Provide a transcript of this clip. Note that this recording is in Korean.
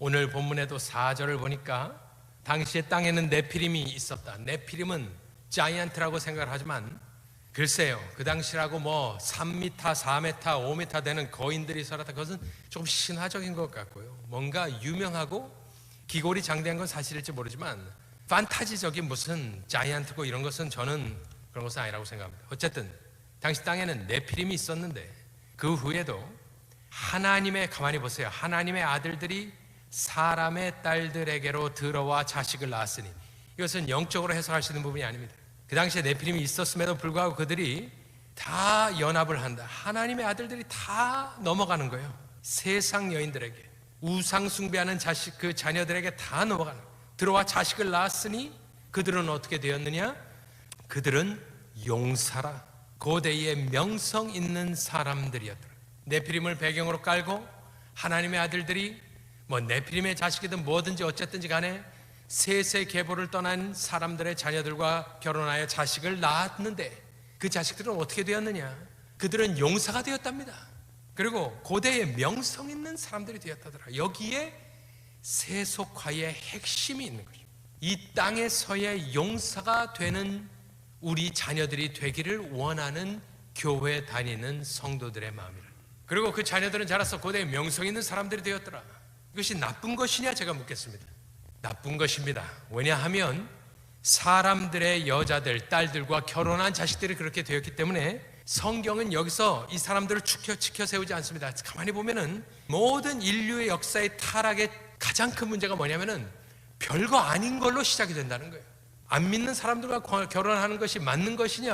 오늘 본문에도 4절을 보니까 당시에 땅에는 네피림이 있었다. 네피림은 자이언트라고 생각을 하지만 글쎄요. 그 당시라고 뭐 3m, 4m, 5m 되는 거인들이 살았다. 그것은 좀 신화적인 것 같고요. 뭔가 유명하고 기골이 장대한 건 사실일지 모르지만 판타지적인 무슨 자이언트고 이런 것은 저는 그런 것은 아니라고 생각합니다. 어쨌든 당시 땅에는 네피림이 있었는데 그 후에도 하나님의 가만히 보세요. 하나님의 아들들이 사람의 딸들에게로 들어와 자식을 낳았으니 이것은 영적으로 해석할 수 있는 부분이 아닙니다. 그 당시에 네피림이 있었음에도 불구하고 그들이 다 연합을 한다. 하나님의 아들들이 다 넘어가는 거예요. 세상 여인들에게 우상 숭배하는 자식 그 자녀들에게 다 넘어가는 거예요. 들어와 자식을 낳았으니 그들은 어떻게 되었느냐? 그들은 용사라 고대의 명성 있는 사람들이었더라. 네피림을 배경으로 깔고 하나님의 아들들이 뭐 네피림의 자식이든 뭐든지 어쨌든지 간에 세세 계보를 떠난 사람들의 자녀들과 결혼하여 자식을 낳았는데 그 자식들은 어떻게 되었느냐? 그들은 용사가 되었답니다. 그리고 고대의 명성 있는 사람들이 되었다더라. 여기에 세속화의 핵심이 있는 거죠. 이 땅에서의 용사가 되는 우리 자녀들이 되기를 원하는 교회 다니는 성도들의 마음이라. 그리고 그 자녀들은 자라서 고대의 명성 있는 사람들이 되었더라. 이것이 나쁜 것이냐 제가 묻겠습니다. 나쁜 것입니다. 왜냐하면 사람들의 여자들, 딸들과 결혼한 자식들이 그렇게 되었기 때문에 성경은 여기서 이 사람들을 지켜, 지켜 세우지 않습니다. 가만히 보면은 모든 인류의 역사의 타락의 가장 큰 문제가 뭐냐면은 별거 아닌 걸로 시작이 된다는 거예요. 안 믿는 사람들과 결혼하는 것이 맞는 것이냐?